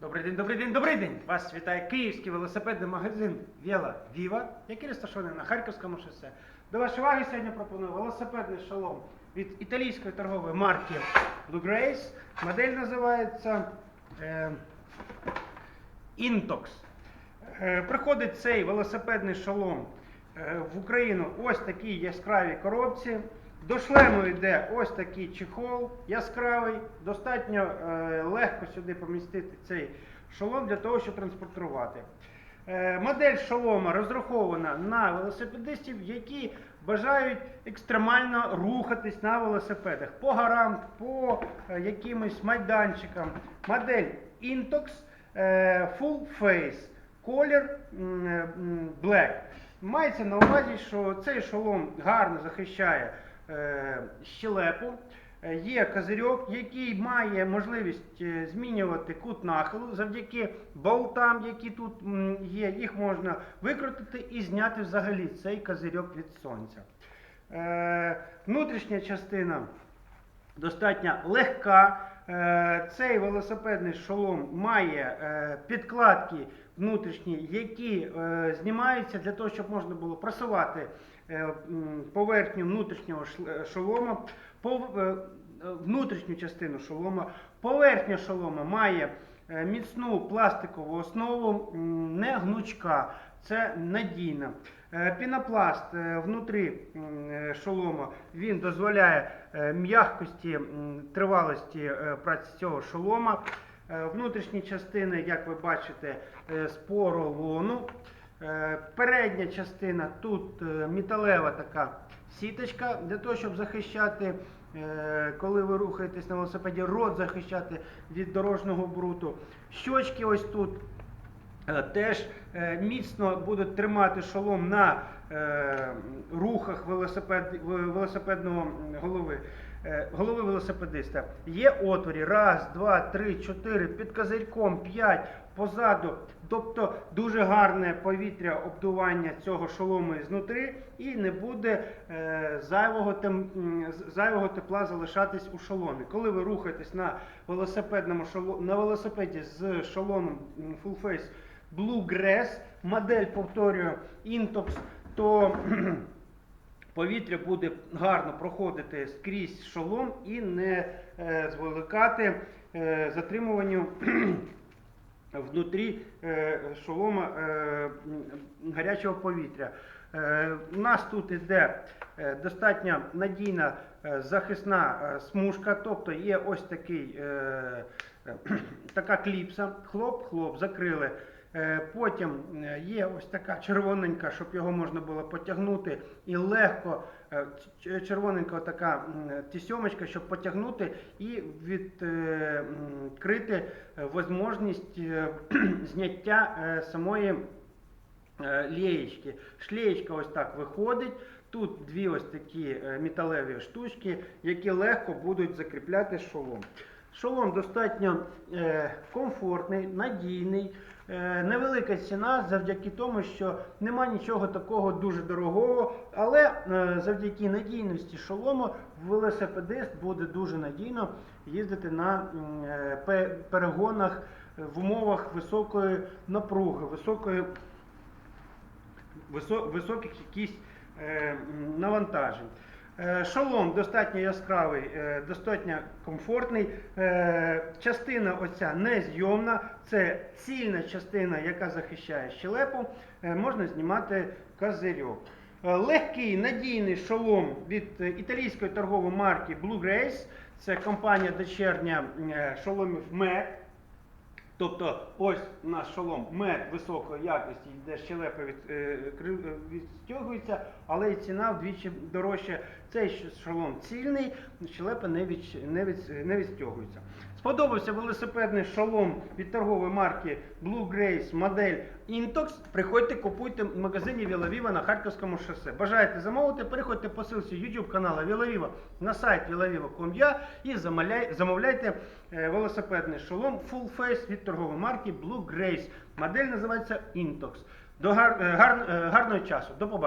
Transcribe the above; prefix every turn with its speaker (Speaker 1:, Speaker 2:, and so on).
Speaker 1: Добрий день, добрий день, добрий день! Вас вітає київський велосипедний магазин Віла Віва, який розташований на Харківському шосе. До вашої уваги сьогодні пропоную велосипедний шолом від італійської торгової марки Blue Grace. Модель називається е, Intox. Е, Приходить цей велосипедний шолом е, в Україну ось такій яскравій коробці. До шлему йде ось такий чехол яскравий. Достатньо е, легко сюди помістити цей шолом для того, щоб транспортувати. Е, Модель шолома розрахована на велосипедистів, які бажають екстремально рухатись на велосипедах по горам, по е, якимось майданчикам. Модель Intox е, Full Face, колір м, Black. Мається на увазі, що цей шолом гарно захищає е, щелепу. Е, Є козирьок, який має можливість е, змінювати кут нахилу завдяки болтам, які тут є. Їх можна викрутити і зняти взагалі цей козирьок від сонця. Е, Внутрішня частина достатньо легка. Е, Цей велосипедний шолом має е, підкладки внутрішні, які е, знімаються для того, щоб можна було просувати е, поверхню внутрішнього е, шолома, е, е, внутрішню частину шолома. Поверхня шолома має е, міцну пластикову основу, не гнучка. Це надійно. Е, Пінопласт е, внутрі е, шолома він дозволяє е, м'якості тривалості е, праці цього шолома. Е, Внутрішні частини, як ви бачите, е, з поролону. Е, Передня частина тут е, металева така сіточка для того, щоб захищати, е, коли ви рухаєтесь на велосипеді, рот захищати від дорожнього бруту. Щочки ось тут теж міцно будуть тримати шолом на рухах велосипед, велосипедного голови. е, Голови велосипедиста є отворі, раз, два, три, чотири, під козирьком, п'ять, позаду. Тобто дуже гарне повітря обдування цього шолому ізнутри і не буде е, зайвого, тем, зайвого тепла залишатись у шоломі. Коли ви рухаєтесь на велосипедному на велосипеді з шоломом Full Face Bluegrass, модель повторюю Intox, то повітря буде гарно проходити скрізь шолом і не е, зволикати е, затримуванню внутрі е, шолома гарячого повітря. У нас тут іде е, достатньо надійна захисна смужка, тобто є ось такий, така кліпса, хлоп-хлоп, закрили. Е, Потім е, є ось така червоненька, щоб його можна було потягнути і легко е, червоненька така тісьомочка, щоб потягнути і відкрити можливість зняття самої лієчки. Шлеєчка ось так виходить. Тут дві ось такі металеві штучки, які легко будуть закріпляти шолом. Шолом достатньо е, комфортний, надійний, е, невелика ціна завдяки тому, що нема нічого такого дуже дорогого, але е, завдяки надійності шолому велосипедист буде дуже надійно їздити на перегонах в умовах високої напруги, високої високих якісь навантажень. Е, Шолом достатньо яскравий, е, достатньо комфортний. Е, Частина оця незйомна, це цільна частина, яка захищає щелепу. Можна знімати козирьок. Легкий надійний шолом від італійської торгової марки Blue Grace. Це компанія дочерня шоломів MEC. Тобто ось наш шолом мед високої якості, де щелепа від, е, е, відстягується, але і ціна вдвічі дорожча. Цей шолом цільний, щелепа не, від, не, від, не відстягується. Сподобався велосипедний шолом від торгової марки Blue Grace модель Intox. Приходьте, купуйте в магазині Вілавіва на Харківському шосе. Бажаєте замовити, переходьте по силці YouTube каналу Вілавіва на сайт vilaviva.com.ua і замовляйте е, велосипедний шолом Full Face від торгової марки Blue Grace. Модель називається Інтокс. До гар, е, гар, е, гарного часу. До побачення.